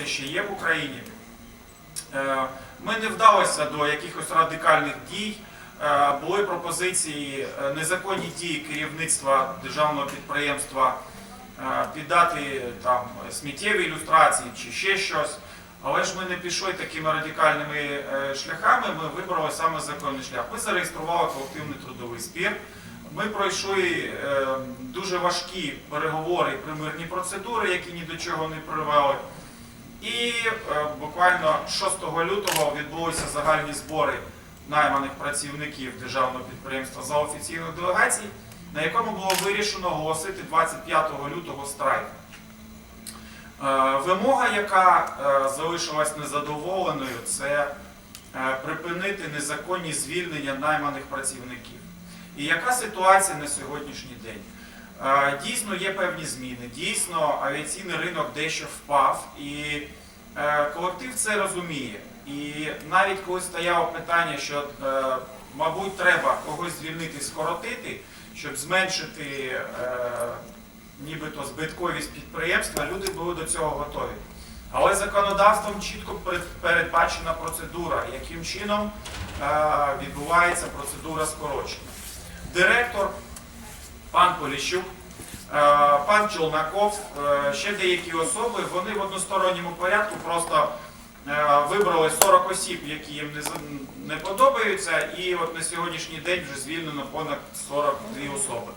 все ще є в Україні. Е, Ми не вдалися до якихось радикальних дій. Е, Були пропозиції е, незаконні дії керівництва державного підприємства піддати там сміттєві ілюстрації чи ще щось. Але ж ми не пішли такими радикальними шляхами. Ми вибрали саме законний шлях. Ми зареєстрували колективний трудовий спір. Ми пройшли дуже важкі переговори, примирні процедури, які ні до чого не привели. І е, буквально 6 лютого відбулися загальні збори найманих працівників державного підприємства за офіційною делегацією, на якому було вирішено оголосити 25 лютого страйк. Е, Вимога, яка е, залишилась незадоволеною, це припинити незаконні звільнення найманих працівників. І яка ситуація на сьогоднішній день? Дійсно є певні зміни. Дійсно, авіаційний ринок дещо впав, і е, колектив це розуміє. І навіть коли стояло питання, що, е, мабуть, треба когось звільнити, скоротити, щоб зменшити е, нібито збитковість підприємства, люди були до цього готові. Але законодавством чітко передбачена процедура, яким чином відбувається процедура скорочення. Директор, Поліщук, е, пан Челнаков, е, ще деякі особи, вони в односторонньому порядку просто е, вибрали 40 осіб, які їм не подобаються, і от на сьогоднішній день вже звільнено понад 42 особи.